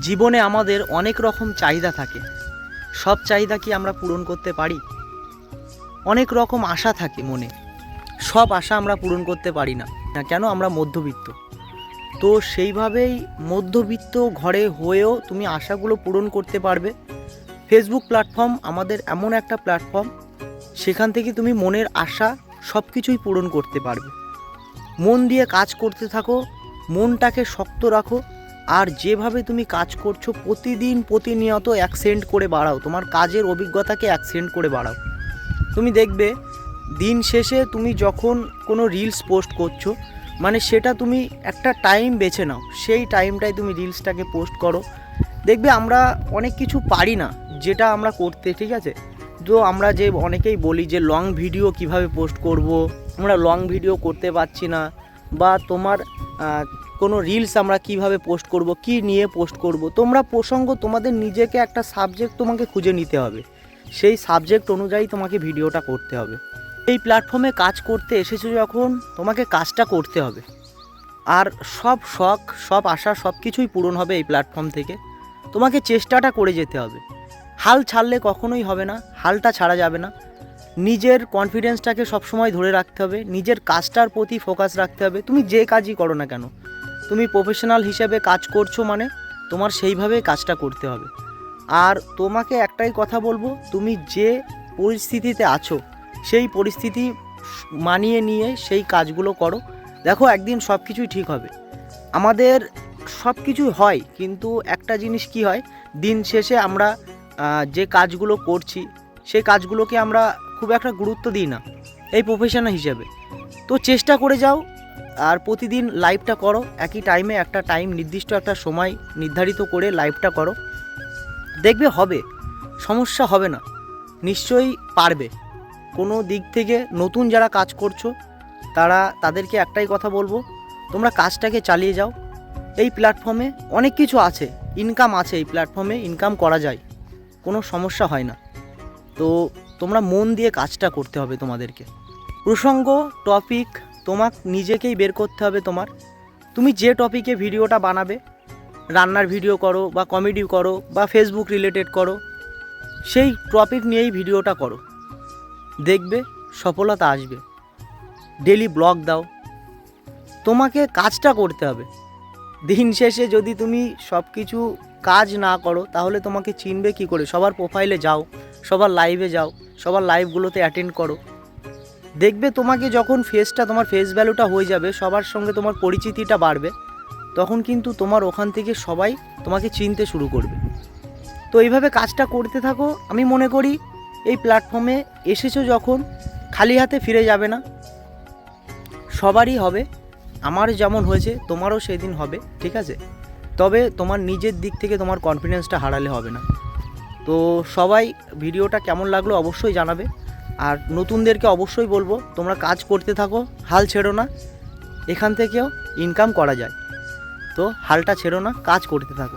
জীবনে আমাদের অনেক রকম চাহিদা থাকে। সব চাহিদা কি আমরা পূরণ করতে পারি? অনেক রকম আশা থাকে মনে। সব আশা আমরা পূরণ করতে পারি না। না কেন? আমরা মধ্যবিত্ত। তো সেইভাবেই মধ্যবিত্ত ঘরে হয়েও তুমি আশাগুলো পূরণ করতে পারবে। ফেসবুক প্ল্যাটফর্ম আমাদের এমন একটা প্ল্যাটফর্ম সেখান থেকে তুমি মনের আশা সব কিছুই পূরণ করতে পারবে। মন দিয়ে কাজ করতে থাকো, মনটাকে শক্ত রাখো আর যেভাবে তুমি কাজ করছ প্রতিদিন প্রতিনিয়ত অ্যাকসেন্ট করে বাড়াও, তোমার কাজের অভিজ্ঞতাকে অ্যাকসেন্ট করে বাড়াও। তুমি দেখবে, দিন শেষে তুমি যখন কোনো রিলস পোস্ট করছ মানে সেটা তুমি একটা টাইম বেছে নাও, সেই টাইমটায় তুমি রিলসটাকে পোস্ট করো। দেখবে আমরা অনেক কিছু পারি না, যেটা আমরা করতে, ঠিক আছে? তো আমরা যে অনেকেই বলি যে লং ভিডিও কীভাবে পোস্ট করব? আমরা লং ভিডিও করতে পারছি না। বা তোমার কোনো রিলস আমরা কীভাবে পোস্ট করব, কি নিয়ে পোস্ট করব, তোমরা প্রসঙ্গ তোমাদের নিজেকে একটা সাবজেক্ট তোমাকে খুঁজে নিতে হবে। সেই সাবজেক্ট অনুযায়ী তোমাকে ভিডিওটা করতে হবে। এই প্ল্যাটফর্মে কাজ করতে এসেছ যখন, তোমাকে কাজটা করতে হবে। আর সব শখ, সব আশা, সব কিছুই পূরণ হবে এই প্ল্যাটফর্ম থেকে। তোমাকে চেষ্টাটা করে যেতে হবে। হাল ছাড়লে কখনোই হবে না, হালটা ছাড়া যাবে না। নিজের কনফিডেন্সটাকে সবসময় ধরে রাখতে হবে, নিজের কাজটার প্রতি ফোকাস রাখতে হবে। তুমি যে কাজই করো না কেন, তুমি প্রফেশনাল হিসেবে কাজ করছ মানে তোমার সেইভাবেই কাজটা করতে হবে। আর তোমাকে একটাই কথা বলব, তুমি যে পরিস্থিতিতে আছো, সেই পরিস্থিতি মানিয়ে নিয়ে সেই কাজগুলো করো। দেখো, একদিন সব কিছুই ঠিক হবে। আমাদের সব কিছুই হয়, কিন্তু একটা জিনিস কি হয়, দিন শেষে আমরা যে কাজগুলো করছি সেই কাজগুলোকে আমরা খুব একটা গুরুত্ব দিই না, এই প্রফেশনাল হিসেবে। তো চেষ্টা করে যাও, আর প্রতিদিন লাইভটা করো, একই টাইমে একটা টাইম নির্দিষ্ট একটা সময় নির্ধারিত করে লাইভটা করো। দেখবে হবে, সমস্যা হবে না, নিশ্চয়ই পারবে। কোনো দিক থেকে নতুন যারা কাজ করছ, তারা তাদেরকে একটাই কথা বলব, তোমরা কাজটাকে চালিয়ে যাও। এই প্ল্যাটফর্মে অনেক কিছু আছে ইনকাম আছে এই প্ল্যাটফর্মে ইনকাম করা যায়, কোনো সমস্যা হয় না। তো তোমরা মন দিয়ে কাজটা করতে হবে তোমাদেরকে। প্রসঙ্গ টপিক তোমাক নিজেকেই বের করতে হবে তোমার। তুমি যে টপিকে ভিডিওটা বানাবে, রান্নার ভিডিও করো বা কমেডি করো বা ফেসবুক রিলেটেড করো, সেই টপিক নিয়েই ভিডিওটা করো। দেখবে সফলতা আসবে। ডেলি ব্লগ দাও। তোমাকে কাজটা করতে হবে। দিন শেষে যদি তুমি সব কিছু কাজ না করো, তাহলে তোমাকে চিনবে কি করে? সবার প্রোফাইলে যাও, সবার লাইভে যাও। সবার লাইভগুলোতে অ্যাটেন্ড করো। দেখবে তোমাকে যখন ফেসটা তোমার ফেস ভ্যালুটা হয়ে যাবে, সবার সঙ্গে তোমার পরিচিতিটা বাড়বে, তখন কিন্তু তোমার ওখান থেকে সবাই তোমাকে চিনতে শুরু করবে। তো এইভাবে কাজটা করতে থাকো। আমি মনে করি এই প্ল্যাটফর্মে এসেছ যখন, খালি হাতে ফিরে যাবে না। সবারই হবে। আমার যেমন হয়েছে, তোমারও সেদিন হবে, ঠিক আছে? তবে তোমার নিজের দিক থেকে তোমার কনফিডেন্সটা হারালে হবে না। তো সবাই ভিডিওটা কেমন লাগল অবশ্যই জানাবে। আর নতুনদেরকে অবশ্যই বলব, তোমরা কাজ করতে থাকো, হাল ছেড়ো না, এখান থেকেও ইনকাম করা যায়। তো হালটা ছেড়ো না, কাজ করতে থাকো।